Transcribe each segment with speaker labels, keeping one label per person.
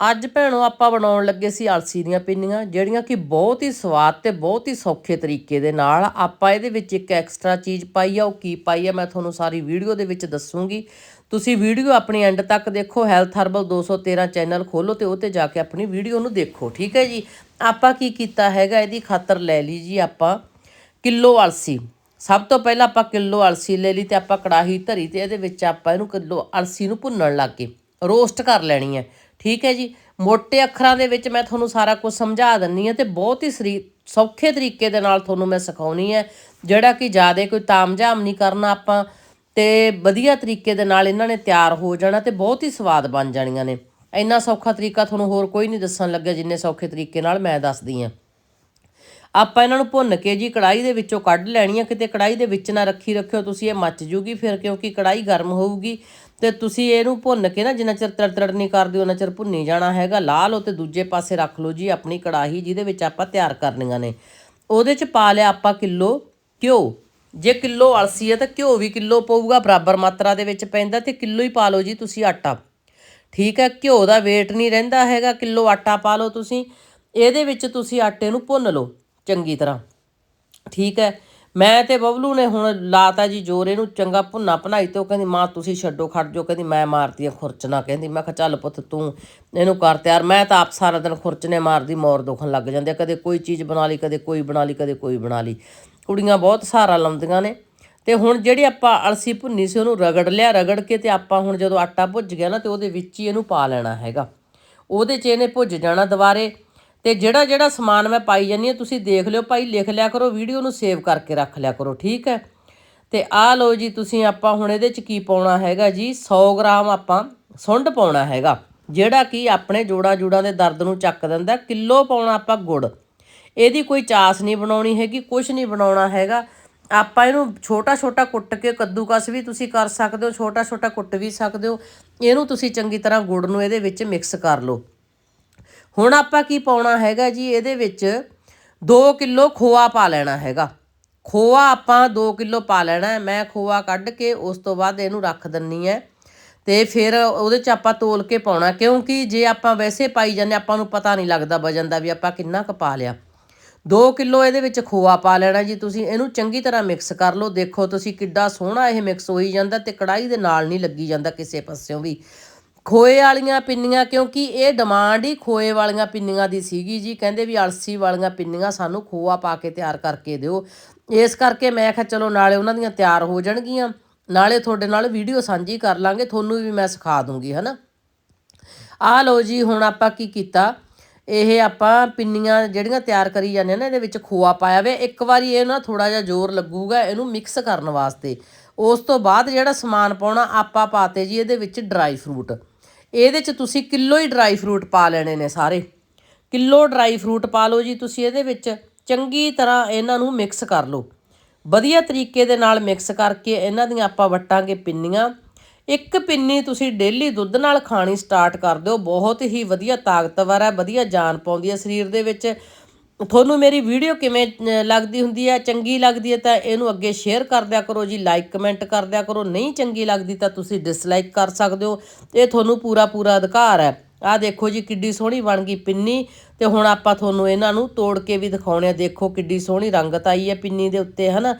Speaker 1: ਅੱਜ ਭੈਣੋ ਆਪਾਂ ਬਣਾਉਣ ਲੱਗੇ ਸੀ ਅਲਸੀ ਦੀਆਂ ਪਿੰਨੀਆਂ, ਜਿਹੜੀਆਂ ਕਿ ਬਹੁਤ ਹੀ ਸਵਾਦ ਤੇ ਬਹੁਤ ਹੀ ਸੌਖੇ ਤਰੀਕੇ ਦੇ ਨਾਲ ਆਪਾਂ ਇਹਦੇ ਵਿੱਚ ਇੱਕ ਐਕਸਟਰਾ ਚੀਜ਼ ਪਾਈ ਆ, ਉਹ ਕੀ ਪਾਈ ਆ ਮੈਂ ਤੁਹਾਨੂੰ ਸਾਰੀ ਵੀਡੀਓ ਦੇ ਵਿੱਚ ਦੱਸੂਗੀ। ਤੁਸੀਂ ਵੀਡੀਓ ਆਪਣੀ ਐਂਡ ਤੱਕ ਦੇਖੋ ਹੈਲਥ ਹਰਬਲ 213 ਚੈਨਲ ਖੋਲੋ ਤੇ ਉਹ ਤੇ ਜਾ ਕੇ ਆਪਣੀ ਵੀਡੀਓ ਨੂੰ ਦੇਖੋ, ਠੀਕ ਹੈ ਜੀ? ਆਪਾਂ ਕੀ ਕੀਤਾ ਹੈਗਾ, ਇਹਦੀ ਖਾਤਰ ਲੈ ਲਈ ਜੀ ਆਪਾਂ ਕਿਲੋ ਅਲਸੀ ਸਭ ਤੋਂ ਪਹਿਲਾਂ ਆਪਾਂ ਕਿਲੋ ਅਲਸੀ ਲੈ ਲਈ ਤੇ ਆਪਾਂ ਕੜਾਹੀ ਧਰੀ ਤੇ ਇਹਦੇ ਵਿੱਚ ਆਪਾਂ ਇਹਨੂੰ ਕਿਲੋ ਅਲਸੀ ਨੂੰ ਭੁੰਨਣ ਲੱਗ ਗਏ। ਰੋਸਟ ਕਰ ਲੈਣੀ ਹੈ। ਠੀਕ ਹੈ ਜੀ? ਮੋٹے ਅੱਖਰਾਂ ਦੇ ਵਿੱਚ ਮੈਂ ਤੁਹਾਨੂੰ ਸਾਰਾ ਕੁਝ ਸਮਝਾ ਦਿੰਨੀ ਹਾਂ ਤੇ ਬਹੁਤ ਹੀ ਸਰੀ ਸੌਖੇ ਤਰੀਕੇ ਦੇ ਨਾਲ ਤੁਹਾਨੂੰ ਮੈਂ ਸਿਖਾਉਣੀ ਹੈ। ਜਿਹੜਾ ਕਿ ਜ਼ਿਆਦਾ ਕੋਈ ਤਾਮਝਾਮ ਨਹੀਂ ਕਰਨਾ ਆਪਾਂ ਤੇ ਵਧੀਆ ਤਰੀਕੇ ਦੇ ਨਾਲ ਇਹਨਾਂ ਨੇ ਤਿਆਰ ਹੋ ਜਾਣਾ ਤੇ ਬਹੁਤ ਹੀ ਸਵਾਦ ਬਣ ਜਾਣੀਆਂ ਨੇ। ਇੰਨਾ ਸੌਖਾ ਤਰੀਕਾ ਤੁਹਾਨੂੰ ਹੋਰ ਕੋਈ ਨਹੀਂ ਦੱਸਣ ਲੱਗਿਆ, ਜਿੰਨੇ ਸੌਖੇ ਤਰੀਕੇ ਨਾਲ ਮੈਂ ਦੱਸਦੀ ਹਾਂ। ਆਪਾਂ ਇਹਨਾਂ ਨੂੰ ਭੁੰਨ ਕੇ ਜੀ ਕੜਾਈ ਦੇ ਵਿੱਚੋਂ ਕੱਢ ਲੈਣੀ ਆ, ਕਿਤੇ ਕੜਾਈ ਦੇ ਵਿੱਚ ਨਾ ਰੱਖੀ ਰੱਖਿਓ, ਤੁਸੀਂ ਇਹ ਮੱਚ ਜੂਗੀ ਫਿਰ, ਕਿਉਂਕਿ ਕੜਾਈ ਗਰਮ ਹੋਊਗੀ। ਤੇ ਤੁਸੀਂ ਇਹਨੂੰ ਭੁੰਨ ਕੇ ਨਾ ਜਿੰਨਾ ਚਿਰ ਤੜਤੜ ਨਹੀਂ ਕਰਦੇ ਉਹਨਾਂ ਚਿਰ ਭੁੰਨੀ ਜਾਣਾ ਹੈਗਾ। ਲਾ ਲਓ ਤੇ ਦੂਜੇ ਪਾਸੇ ਰੱਖ ਲਓ ਜੀ ਆਪਣੀ ਕੜਾਹੀ, ਜਿਹਦੇ ਵਿੱਚ ਆਪਾਂ ਤਿਆਰ ਕਰਨੀਆਂ ਨੇ। ਉਹਦੇ ਚ ਪਾ ਲਿਆ ਆਪਾਂ ਕਿਲੋ ਘਿਓ। ਜੇ ਕਿਲੋ ਅਲਸੀ ਹੈ ਤਾਂ ਘਿਓ ਵੀ ਕਿਲੋ ਪਊਗਾ, ਬਰਾਬਰ ਮਾਤਰਾ ਦੇ ਵਿੱਚ ਪੈਂਦਾ ਤੇ ਕਿਲੋ ਹੀ ਪਾ ਲਓ ਜੀ ਤੁਸੀਂ ਆਟਾ। ਠੀਕ ਹੈ, ਘਿਓ ਦਾ weight ਨਹੀਂ ਰਹਿੰਦਾ ਹੈਗਾ, ਕਿਲੋ ਆਟਾ ਪਾ ਲਓ ਤੁਸੀਂ। ਇਹਦੇ ਵਿੱਚ ਤੁਸੀਂ ਆਟੇ ਨੂੰ ਭੁੰਨ ਲਓ। ਚੰਗੀ ਤਰ੍ਹਾਂ। ਠੀਕ ਹੈ। ਮੈਂ ਤੇ ਬਬਲੂ ਨੇ ਹੁਣ ਲਾਤਾ ਜੀ ਜੋਰ ਇਹਨੂੰ, ਚੰਗਾ ਭੁੰਨਾ ਭਨਾਈ ਤੇ ਉਹ ਕਹਿੰਦੀ, ਮਾਂ, ਤੁਸੀਂ ਛੱਡੋ, ਖੜ ਜੋ ਕਹਿੰਦੀ, ਮੈਂ ਮਾਰਦੀ ਆ ਖੁਰਚਣਾ। ਕਹਿੰਦੀ, ਮੈਂ ਕਿਹਾ, ਚੱਲ ਪੁੱਤ, ਤੂੰ ਇਹਨੂੰ ਕਰ ਤਿਆਰ। ਮੈਂ ਤਾਂ ਆਪ ਸਾਰਾ ਦਿਨ ਖੁਰਚਨੇ ਮਾਰਦੀ, ਮੋਰ ਦੁਖਣ ਲੱਗ ਜਾਂਦੇ ਆ। ਕਦੇ ਕੋਈ ਚੀਜ਼ ਬਣਾ ਲਈ, ਕਦੇ ਕੋਈ ਬਣਾ ਲਈ, ਕਦੇ ਕੋਈ ਬਣਾ ਲਈ। ਕੁੜੀਆਂ ਬਹੁਤ ਸਹਾਰਾ ਲਾਉਂਦੀਆਂ ਨੇ। ਤੇ ਹੁਣ ਜਿਹੜੀ ਆਪਾਂ ਅਲਸੀ ਭੁੰਨੀ ਸੀ, ਉਹਨੂੰ ਰਗੜ ਲਿਆ, ਰਗੜ ਕੇ ਤੇ ਆਪਾਂ ਹੁਣ ਜਦੋਂ ਆਟਾ ਭੁੱਜ ਗਿਆ ਨਾ, ਤੇ ਉਹਦੇ ਵਿੱਚ ਹੀ ਇਹਨੂੰ ਪਾ ਲੈਣਾ ਹੈਗਾ। ਉਹਦੇ 'ਚ ਇਹਨੇ ਭੁੱਜ ਜਾਣਾ ਦੁਬਾਰੇ। ਤੇ ਜਿਹੜਾ ਜਿਹੜਾ ਸਮਾਨ ਮੈਂ ਪਾਈ ਜਾਨੀ ਆ ਤੁਸੀਂ ਦੇਖ ਲਿਓ ਭਾਈ, ਲਿਖ ਲਿਆ ਕਰੋ, ਵੀਡੀਓ ਨੂੰ ਸੇਵ ਕਰਕੇ ਰੱਖ ਲਿਆ ਕਰੋ, ਠੀਕ ਹੈ? ਤੇ ਆਹ ਲਓ ਜੀ, ਤੁਸੀਂ ਆਪਾਂ ਹੁਣ ਇਹਦੇ 'ਚ ਕੀ ਪਾਉਣਾ ਹੈਗਾ ਜੀ? 100 ਗ੍ਰਾਮ ਆਪਾਂ ਸੁੰਡ ਪਾਉਣਾ ਹੈਗਾ, ਜਿਹੜਾ ਕਿ ਆਪਣੇ ਜੋੜਾਂ ਜੋੜਾਂ ਦੇ ਦਰਦ ਨੂੰ ਚੱਕ ਦਿੰਦਾ, ਕਿਲੋ ਪਾਉਣਾ ਆਪਾਂ ਗੁੜ। ਇਹਦੀ ਕੋਈ ਚਾਸ ਨਹੀਂ ਬਣਾਉਣੀ ਹੈਗੀ ਕੁਝ ਨਹੀਂ ਬਣਾਉਣਾ ਹੈਗਾ। ਆਪਾਂ ਇਹਨੂੰ ਛੋਟਾ ਛੋਟਾ ਕੁੱਟ ਕੇ ਕੱਦੂਕਸ ਵੀ ਤੁਸੀਂ ਕਰ ਸਕਦੇ ਹੋ, ਛੋਟਾ ਛੋਟਾ ਕੁੱਟ ਵੀ ਸਕਦੇ ਹੋ। ਇਹਨੂੰ ਤੁਸੀਂ ਚੰਗੀ ਤਰ੍ਹਾਂ ਗੁੜ ਨੂੰ ਇਹਦੇ ਵਿੱਚ ਮਿਕਸ ਕਰ ਲਓ। ਹੁਣ ਆਪਾਂ ਕੀ ਪਾਉਣਾ ਹੈਗਾ ਜੀ? ਇਹਦੇ ਵਿੱਚ 2 ਕਿਲੋ ਖੋਆ ਪਾ ਲੈਣਾ ਹੈਗਾ। ਖੋਆ ਆਪਾਂ 2 ਕਿਲੋ ਪਾ ਲੈਣਾ ਹੈ। ਮੈਂ ਖੋਆ ਕੱਢ ਕੇ ਉਸ ਤੋਂ ਬਾਅਦ ਇਹਨੂੰ ਰੱਖ ਦਿੰਨੀ ਹੈ। ਤੇ ਫਿਰ ਉਹਦੇ ਚ ਆਪਾਂ ਤੋਲ ਕੇ ਪਾਉਣਾ। ਕਿਉਂਕਿ ਜੇ ਆਪਾਂ ਵੈਸੇ ਪਾਈ ਜਾਂਦੇ ਆਪਾਂ ਨੂੰ ਪਤਾ ਨਹੀਂ ਲੱਗਦਾ ਵਜਨ ਦਾ ਵੀ ਆਪਾਂ ਕਿੰਨਾ ਕੁ ਪਾ ਲਿਆ। 2 ਕਿਲੋ ਇਹਦੇ ਵਿੱਚ ਖੋਆ ਪਾ ਲੈਣਾ ਜੀ। ਤੁਸੀਂ ਇਹਨੂੰ ਚੰਗੀ ਤਰ੍ਹਾਂ ਮਿਕਸ ਕਰ ਲਓ। ਦੇਖੋ ਤੁਸੀਂ ਕਿੱਡਾ ਸੋਹਣਾ ਇਹ ਮਿਕਸ ਹੋਈ ਜਾਂਦਾ ਤੇ ਕੜਾਈ ਦੇ ਨਾਲ ਨਹੀਂ ਲੱਗੀ ਜਾਂਦਾ ਕਿਸੇ ਪਾਸਿਓਂ ਵੀ। ਖੋਏ ਵਾਲੀਆਂ ਪਿੰਨੀਆਂ, ਕਿਉਂਕਿ ਇਹ ਡਿਮਾਂਡ ਹੀ ਖੋਏ ਵਾਲੀਆਂ ਪਿੰਨੀਆਂ ਦੀ ਸੀਗੀ ਜੀ। ਕਹਿੰਦੇ ਵੀ ਅਲਸੀ ਵਾਲੀਆਂ ਪਿੰਨੀਆਂ ਸਾਨੂੰ ਖੋਆ ਪਾ ਕੇ ਤਿਆਰ ਕਰਕੇ ਦਿਓ। ਇਸ ਕਰਕੇ ਮੈਂ ਕਿਹਾ, ਚਲੋ ਨਾਲੇ ਉਹਨਾਂ ਦੀਆਂ ਤਿਆਰ ਹੋ ਜਾਣਗੀਆਂ। ਨਾਲੇ ਤੁਹਾਡੇ ਨਾਲ ਵੀਡੀਓ ਸਾਂਝੀ ਕਰ ਲਾਂਗੇ, ਤੁਹਾਨੂੰ ਵੀ ਮੈਂ ਸਿਖਾ ਦੂੰਗੀ, ਹਨਾ। ਆ ਲਓ ਜੀ, ਹੁਣ ਆਪਾਂ ਕੀ ਕੀਤਾ? ਇਹ ਆਪਾਂ ਪਿੰਨੀਆਂ ਜਿਹੜੀਆਂ ਤਿਆਰ ਕਰੀ ਜਾਂਦੇ ਨੇ, ਇਹਦੇ ਵਿੱਚ ਖੋਆ ਪਾਇਆ ਵੇ। ਇੱਕ ਵਾਰੀ ਇਹ ਨਾ ਥੋੜਾ ਜਿਹਾ ਜ਼ੋਰ ਲੱਗੂਗਾ ਇਹਨੂੰ ਮਿਕਸ ਕਰਨ ਵਾਸਤੇ। ਉਸ ਤੋਂ ਬਾਅਦ ਜਿਹੜਾ ਸਮਾਨ ਪਾਉਣਾ, ਆਪਾਂ ਪਾਤੇ ਜੀ ਇਹਦੇ ਵਿੱਚ ਡਰਾਈ ਫਰੂਟ ਇਹਦੇ 'ਚ ਤੁਸੀਂ ਕਿਲੋ ਹੀ ਡਰਾਈ ਫਰੂਟ ਪਾ ਲੈਣੇ ਨੇ ਸਾਰੇ। ਕਿਲੋ ਡਰਾਈ ਫਰੂਟ ਪਾ ਲਓ ਜੀ ਤੁਸੀਂ ਇਹਦੇ ਵਿੱਚ, ਚੰਗੀ ਤਰ੍ਹਾਂ ਇਹਨਾਂ ਨੂੰ ਮਿਕਸ ਕਰ ਲਓ। ਵਧੀਆ ਤਰੀਕੇ ਦੇ ਨਾਲ ਮਿਕਸ ਕਰਕੇ ਇਹਨਾਂ ਦੀਆਂ ਆਪਾਂ ਵਟਾਂਗੇ ਪਿੰਨੀਆਂ। ਇੱਕ ਪਿੰਨੀ ਤੁਸੀਂ ਡੇਲੀ ਦੁੱਧ ਨਾਲ ਖਾਣੀ ਸਟਾਰਟ ਕਰ ਦਿਓ। ਬਹੁਤ ਹੀ ਵਧੀਆ ਤਾਕਤਵਰ ਹੈ, ਵਧੀਆ ਜਾਨ ਪਾਉਂਦੀ ਹੈ ਸਰੀਰ ਦੇ ਵਿੱਚ। ਤੁਹਾਨੂੰ ਮੇਰੀ ਵੀਡੀਓ ਕਿਵੇਂ ਲੱਗਦੀ ਹੁੰਦੀ ਹੈ, ਚੰਗੀ ਲੱਗਦੀ ਹੈ ਤਾਂ ਇਹਨੂੰ ਅੱਗੇ ਸ਼ੇਅਰ ਕਰ ਦਿਆ ਕਰੋ ਜੀ ਲਾਈਕ ਕਮੈਂਟ ਕਰ ਦਿਆ ਕਰੋ, ਨਹੀਂ ਚੰਗੀ ਲੱਗਦੀ ਤਾਂ ਤੁਸੀਂ ਡਿਸਲਾਈਕ ਕਰ ਸਕਦੇ ਹੋ, ਇਹ ਤੁਹਾਨੂੰ ਪੂਰਾ ਪੂਰਾ ਅਧਿਕਾਰ ਹੈ। ਆਹ ਦੇਖੋ ਜੀ, ਕਿੱਡੀ ਸੋਹਣੀ ਬਣ ਗਈ ਪਿੰਨੀ, ਤੇ ਹੁਣ ਆਪਾਂ ਤੁਹਾਨੂੰ ਇਹਨਾਂ ਨੂੰ ਤੋੜ ਕੇ ਵੀ ਦਿਖਾਉਣੇ ਆ। ਦੇਖੋ ਕਿੱਡੀ ਸੋਹਣੀ ਰੰਗਤ ਆਈ ਹੈ ਪਿੰਨੀ ਦੇ ਉੱਤੇ, ਹਨਾ?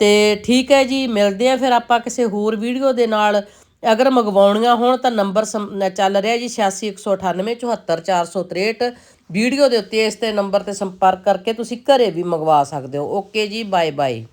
Speaker 1: ਤੇ ਠੀਕ ਹੈ ਜੀ, ਮਿਲਦੇ ਆ ਫਿਰ ਆਪਾਂ ਕਿਸੇ ਹੋਰ ਵੀਡੀਓ ਦੇ ਨਾਲ। ਅਗਰ ਮੰਗਵਾਉਣੀਆਂ ਹੋਣ ਤਾਂ ਨੰਬਰ ਸੰ- ਚੱਲ ਰਿਹਾ ਜੀ 8618 74463 ਵੀਡੀਓ ਦੇ ਉੱਤੇ ਇਸ ਤੇ ਨੰਬਰ ਤੇ ਸੰਪਰਕ ਕਰਕੇ ਤੁਸੀਂ ਘਰੇ ਵੀ ਮੰਗਵਾ ਸਕਦੇ ਹੋ। ਓਕੇ ਜੀ ਬਾਏ ਬਾਏ